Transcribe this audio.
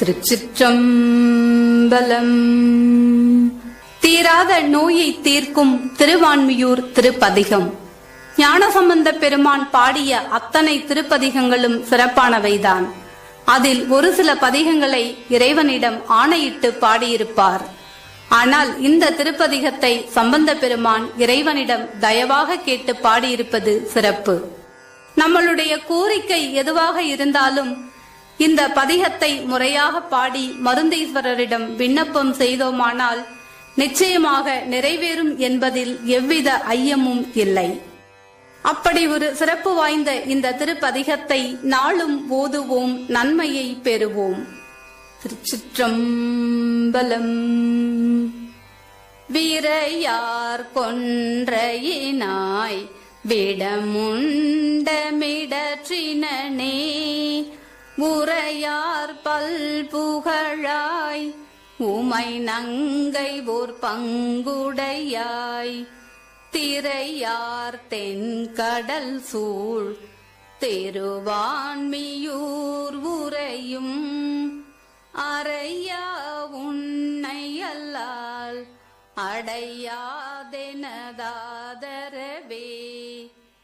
திருச்சிற்றம்பலம். தீராத நோயை தீர்க்கும் திருவான்மியூர் திருப்பதிகம். ஞானசம்பந்த பெருமான் பாடிய அத்தனை திருப்பதிகங்களும் சிறப்பானவைதான். அதில் ஒரு சில பதிகங்களை இறைவனிடம் ஆணையிட்டு பாடியிருப்பார். ஆனால் இந்த திருப்பதிகத்தை சம்பந்த பெருமான் இறைவனிடம் தயவாக கேட்டு பாடியிருப்பது சிறப்பு. நம்மளுடைய கோரிக்கை எதுவாக இருந்தாலும் இந்த பதிகத்தை முறையாக பாடி மருந்தீஸ்வரரிடம் விண்ணப்பம் செய்தோமானால் நிச்சயமாக நிறைவேறும் என்பதில் எவ்வித ஐயமும் இல்லை. அப்படி ஒரு சிறப்பு வாய்ந்த இந்த திருப்பதிகத்தை நாளும் ஓதுவோம் நன்மையை பெறுவோம். திருச்சிற்றம்பலம். வீரையார் கொன்றையினாய் விடமுண்டமிடற்றினே உரையார் பல்புகழாய் உமை நங்கை ஓர் பங்குடையாய். திரையார் தென்கடல் சூழ் திருவான்மியூர் உரையும் அறையா உன்னை அல்லால் அடையாதெனதாதரவே.